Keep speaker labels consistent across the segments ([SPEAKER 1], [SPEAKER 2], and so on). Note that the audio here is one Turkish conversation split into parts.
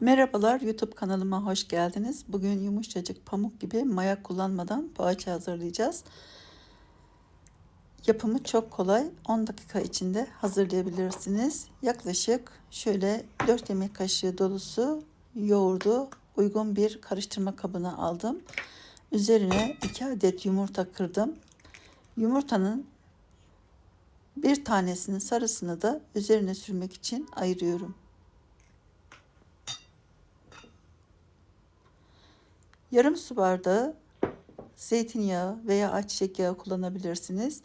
[SPEAKER 1] Merhabalar YouTube kanalıma hoş geldiniz. Bugün yumuşacık pamuk gibi maya kullanmadan poğaça hazırlayacağız. Yapımı çok kolay. 10 dakika içinde hazırlayabilirsiniz. Yaklaşık şöyle 4 yemek kaşığı dolusu yoğurdu uygun bir karıştırma kabına aldım. Üzerine 2 adet yumurta kırdım. Yumurtanın bir tanesinin sarısını da üzerine sürmek için ayırıyorum. Yarım su bardağı zeytinyağı veya ayçiçek yağı kullanabilirsiniz.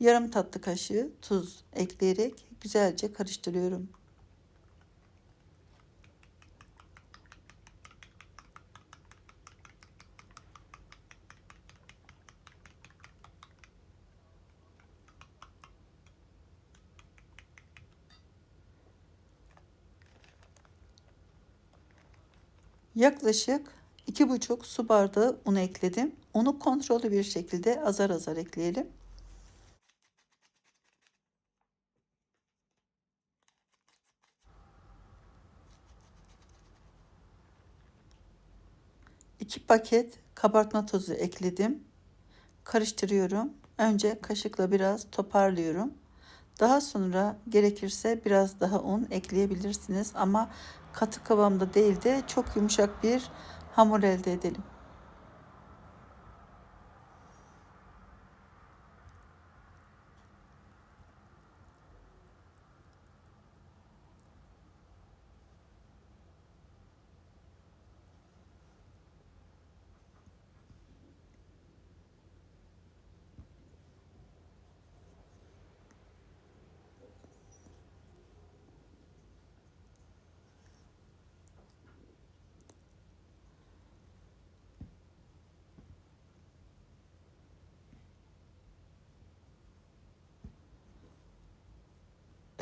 [SPEAKER 1] Yarım tatlı kaşığı tuz ekleyerek güzelce karıştırıyorum. Yaklaşık 2,5 su bardağı un ekledim. Unu kontrollü bir şekilde azar azar ekleyelim. İki paket kabartma tozu ekledim. Karıştırıyorum. Önce kaşıkla biraz toparlıyorum. Daha sonra gerekirse biraz daha un ekleyebilirsiniz ama katı kıvamda değil de çok yumuşak bir hamur elde edelim.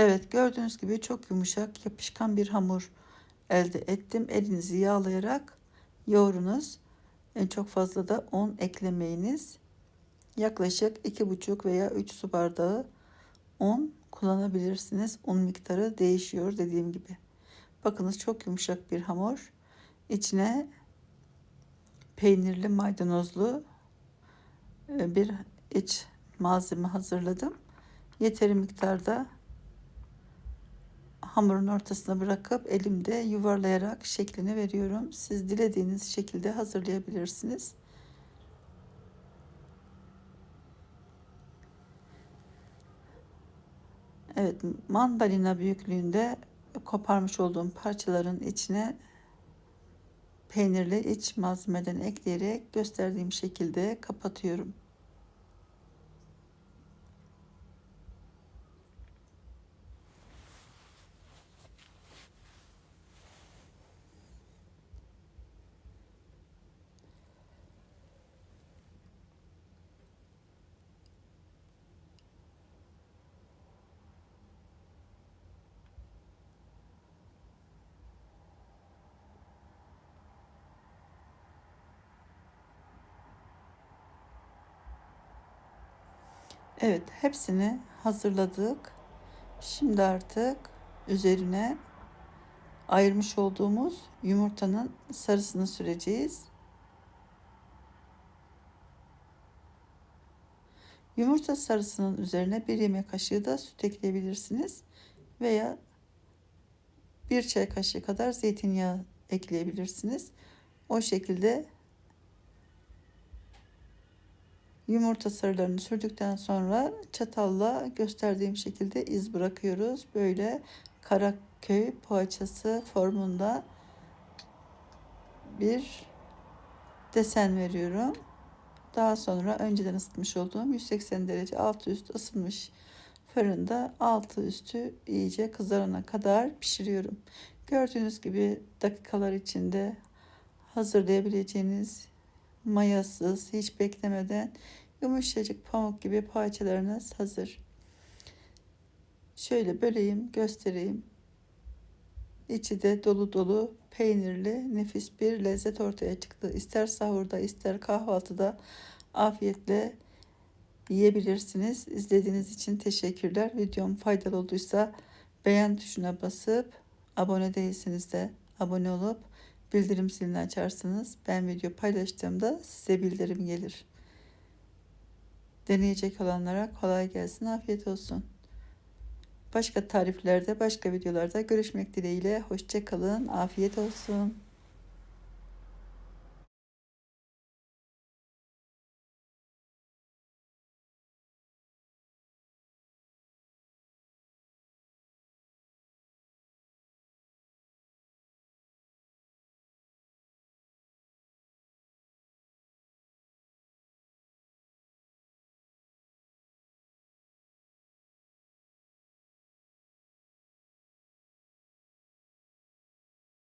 [SPEAKER 1] Evet gördüğünüz gibi çok yumuşak yapışkan bir hamur elde ettim. Elinizi yağlayarak yoğurunuz. En çok fazla da un eklemeyiniz. Yaklaşık iki buçuk veya 3 su bardağı un kullanabilirsiniz. Un miktarı değişiyor dediğim gibi. Bakınız çok yumuşak bir hamur. İçine peynirli maydanozlu e, bir iç malzeme hazırladım. Yeteri miktarda hamurun ortasına bırakıp elimde yuvarlayarak şeklini veriyorum. Siz dilediğiniz şekilde hazırlayabilirsiniz. Evet, mandalina büyüklüğünde koparmış olduğum parçaların içine peynirli iç malzemeden ekleyerek gösterdiğim şekilde kapatıyorum. Evet, hepsini hazırladık. Şimdi artık üzerine ayırmış olduğumuz yumurtanın sarısını süreceğiz. Yumurta sarısının üzerine bir yemek kaşığı da süt ekleyebilirsiniz veya bir çay kaşığı kadar zeytinyağı ekleyebilirsiniz. O şekilde Yumurta sarılarını sürdükten sonra çatalla gösterdiğim şekilde iz bırakıyoruz. Böyle Karaköy poğaçası formunda bir desen veriyorum. Daha sonra önceden ısıtmış olduğum 180 derece altı üstü ısınmış fırında altı üstü iyice kızarana kadar pişiriyorum. Gördüğünüz gibi dakikalar içinde hazırlayabileceğiniz mayasız hiç beklemeden Yumuşacık pamuk gibi parçalarınız hazır. Şöyle böleyim, göstereyim. İçi de dolu dolu peynirli nefis bir lezzet ortaya çıktı. İster sahurda ister kahvaltıda afiyetle yiyebilirsiniz. İzlediğiniz için teşekkürler. Videom faydalı olduysa beğen tuşuna basıp abone değilseniz de abone olup bildirim zilini açarsınız. Ben video paylaştığımda size bildirim gelir. Deneyecek olanlara kolay gelsin, afiyet olsun. Başka tariflerde, başka videolarda görüşmek dileğiyle. Hoşçakalın, afiyet olsun.